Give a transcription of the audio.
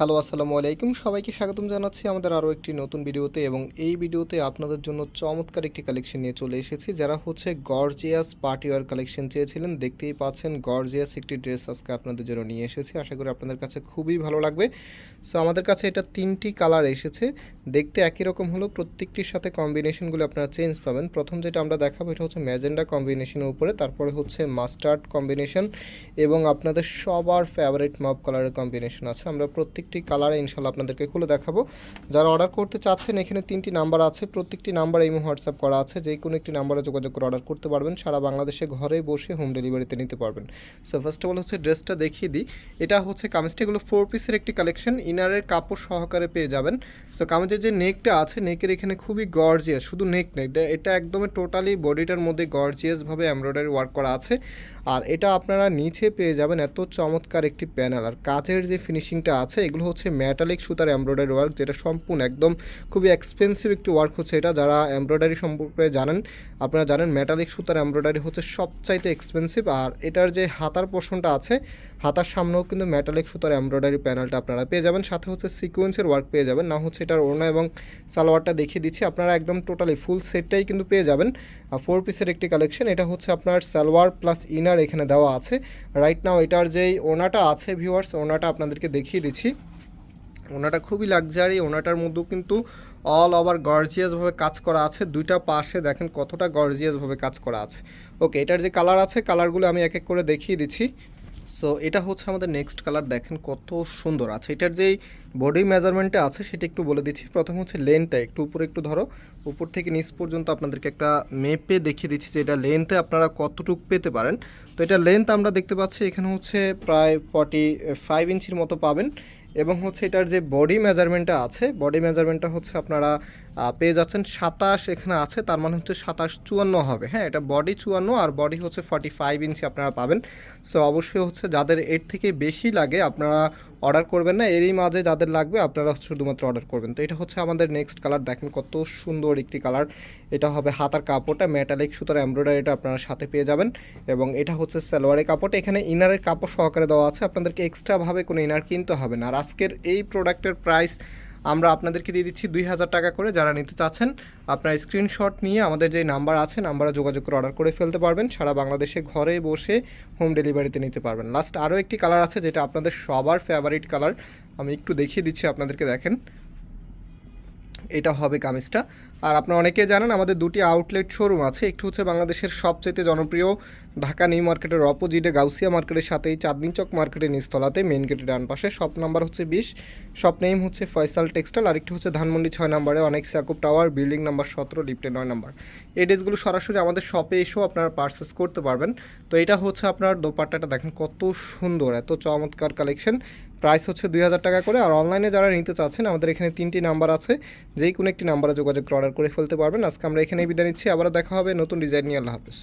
Hello, আসসালামু আলাইকুম। সবাইকে স্বাগতম জানাচ্ছি আমাদের আরও একটি নতুন ভিডিওতে এবং এই ভিডিওতে আপনাদের জন্য চমৎকার একটি কালেকশন নিয়ে চলে এসেছি, যারা হচ্ছে গর্জিয়াস পার্টিওয়ার কালেকশন চেয়েছিলেন। দেখতেই পাচ্ছেন গর্জিয়াস একটি ড্রেস আজকে আপনাদের জন্য নিয়ে এসেছি। আশা করি আপনাদের কাছে খুবই ভালো লাগবে। সো আমাদের কাছে এটা তিনটি কালার এসেছে। দেখতে একই রকম হলো, প্রত্যেকটির সাথে কম্বিনেশনগুলো আপনারা চেঞ্জ পাবেন। প্রথম যেটা আমরা দেখাবো, এটা হচ্ছে ম্যাজেন্ডা কম্বিনেশনের উপরে, তারপরে হচ্ছে মাস্টার্ড কম্বিনেশন এবং আপনাদের সবার ফেভারিট মব কালারের কম্বিনেশন আছে। আমরা প্রত্যেকটি কালারে ইনশাল্লাহ আপনাদেরকে খুলে দেখাবো। যারা অর্ডার করতে চাচ্ছেন, এখানে তিনটি নাম্বার আছে। প্রত্যেকটি নাম্বার এই হোয়াটসঅ্যাপ করা আছে। যে কোনো একটি নাম্বারে যোগাযোগ করে অর্ডার করতে পারবেন। সারা বাংলাদেশে ঘরে বসে হোম ডেলিভারিতে নিতে পারবেন। সো ফার্স্ট অফ অল হচ্ছে ড্রেসটা দেখিয়ে দিই। এটা হচ্ছে কামিজটা। এগুলো ফোর পিসের একটি কালেকশন ইনারের কাপড় সহকারে পেয়ে যাবেন। সো কামিজের যে নেকটা আছে নেকের এখানে খুবই গর্জিয়াস শুধু নেক এটা- এটা একদমই টোটালি বডিটার মধ্যে গর্জিয়াসভাবে এমব্রয়ডারি ওয়ার্ক করা আছে। আর এটা আপনারা নিচে পেয়ে যাবেন। এত চমৎকার একটি প্যানেল আর কাজের যে ফিনিশিংটা আছে, এগুলো হচ্ছে ম্যাটালিক সুতার এমব্রয়ডারি ওয়ার্ক যেটা সম্পূর্ণ একদম খুবই এক্সপেন্সিভ একটি ওয়ার্ক হচ্ছে এটা। যারা এমব্রয়ডারি সম্পর্কে জানেন, আপনারা জানেন ম্যাটালিক সুতার এমব্রয়ডারি হচ্ছে সবচাইতে এক্সপেন্সিভ আর এটার যে হাতার পোর্শনটা আছে, হাতার সামনেও কিন্তু ম্যাটালিক সুতার এমব্রয়ডারি প্যানেলটা আপনারা পেয়ে যাবেন। সাথে হচ্ছে সিকোয়েন্সের ওয়ার্ক পেয়ে যাবেন। না হচ্ছে এটার ওড়না এবং সালোয়ারটা দেখিয়ে দিচ্ছি, আপনারা একদম টোটালি ফুল সেটটাই কিন্তু পেয়ে যাবেন। ফোর পিসের একটি কালেকশন এটা হচ্ছে আপনার সালোয়ার প্লাস ইনার এখানে দেওয়া আছে। রাইট নাও এটার যেই ওনাটা আছে ভিউয়ার্স ওনাটা আপনাদেরকে দেখিয়ে দিচ্ছি। ওনাটা খুবই লাক্সারি ওনাটার মধ্যেও কিন্তু অল ওভার গর্জিয়াসভাবে কাজ করা আছে। দুইটা পাশে দেখেন কতটা গর্জিয়াসভাবে কাজ করা আছে। ওকে এটার যে কালার আছে কালারগুলো আমি এক এক করে দেখিয়ে দিচ্ছি। সো এটা হচ্ছে আমাদের নেক্সট কালার দেখেন কত সুন্দর। আছে এটার যেই বডি মেজারমেন্টে আছে, সেটা একটু বলে দিচ্ছি। প্রথম হচ্ছে লেন্থটা একটু উপরে একটু ধরো। উপর থেকে নিচ পর্যন্ত আপনাদেরকে একটা মেপে দেখিয়ে দিচ্ছি যে এটা লেন্থে আপনারা কতটুকু পেতে পারেন। তো এটা লেন্থ আমরা দেখতে পাচ্ছি, এখানে হচ্ছে প্রায় ফর্টি ফাইভ ইঞ্চির মতো পাবেন। এবং হচ্ছে এটার যে বডি মেজারমেন্টটা আছে বডি মেজারমেন্টটা হচ্ছে আপনারা পেয়ে যাচ্ছেন সাতাশ এখানে আছে, তার মানে হচ্ছে সাতাশ চুয়ান্ন হবে। হ্যাঁ এটা বডি চুয়ান্ন আর বডি হচ্ছে ফর্টি ফাইভ ইঞ্চি আপনারা পাবেন। সো অবশ্যই হচ্ছে যাদের এর থেকে বেশি লাগে, আপনারা অর্ডার করবেন না। এরই মাঝে যাদের লাগবে আপনারা শুধুমাত্র অর্ডার করবেন। তো এটা হচ্ছে আমাদের নেক্সট কালার। দেখেন কত সুন্দর একটি কালার। এটা হবে হাতার কাপড়টা, মেটালিক সুতার এমব্রয়ডারিটা আপনারা সাথে পেয়ে যাবেন। এবং এটা হচ্ছে সালোয়ারের কাপড় এখানে ইনারের কাপড় সহকারে দেওয়া আছে। আপনাদেরকে এক্সট্রাভাবে কোনো ইনার কিনতে হবে না। আর আজকের এই প্রোডাক্টের প্রাইস আমরা আপনাদেরকে দিয়ে দিচ্ছি দুই হাজার টাকা করে যারা নিতে চাচ্ছেন, আপনার স্ক্রিনশট নিয়ে আমাদের যে নাম্বার আছে নাম্বারে যোগাযোগ করে অর্ডার করে ফেলতে পারবেন। সারা বাংলাদেশে ঘরে বসে হোম ডেলিভারিতে নিতে পারবেন। লাস্ট আরও একটি কালার আছে যেটা আপনাদের সবার ফেভারিট কালার আমি একটু দেখিয়ে দিচ্ছি আপনাদেরকে দেখেন। এটা হবে কামিজটা। আর আপনারা অনেকে জানেন, আমাদের দুটি আউটলেট শোরুম আছে। একটু হচ্ছে বাংলাদেশের সবচেয়ে জনপ্রিয় ঢাকা নিউ মার্কেটের অপোজিটে গাউসিয়া মার্কেটের সাথেই চাঁদনি চক মার্কেটের নিচতলাতে মেন গেটের ডান পাশে। শপ নাম্বার হচ্ছে বিশ শপ নেম হচ্ছে ফয়সাল টেক্সটাইল আরেকটি হচ্ছে ধানমন্ডি ছয় নম্বরে অনেক সাকুব টাওয়ার বিল্ডিং নাম্বার সতেরো লিফটে নয় নাম্বার। এই ড্রেসগুলো সরাসরি আমাদের শপে এসেও আপনারা পারচেস করতে পারবেন। তো এটা হচ্ছে আপনার দোপাট্টাটা দেখেন কত সুন্দর, এত চমৎকার কালেকশন প্রাইস হচ্ছে দুই হাজার টাকা করে। আর অনলাইনে যারা নিতে চাচ্ছেন, আমাদের এখানে তিনটি নাম্বার আছে। যেই কোনো একটি নাম্বারে যোগাযোগ করে অর্ডার করে ফেলতে পারবেন। আজকে আমরা এখানেই বিদায় নিচ্ছি। আবারও দেখা হবে নতুন ডিজাইন নিয়ে। আল্লাহ হাফেজ।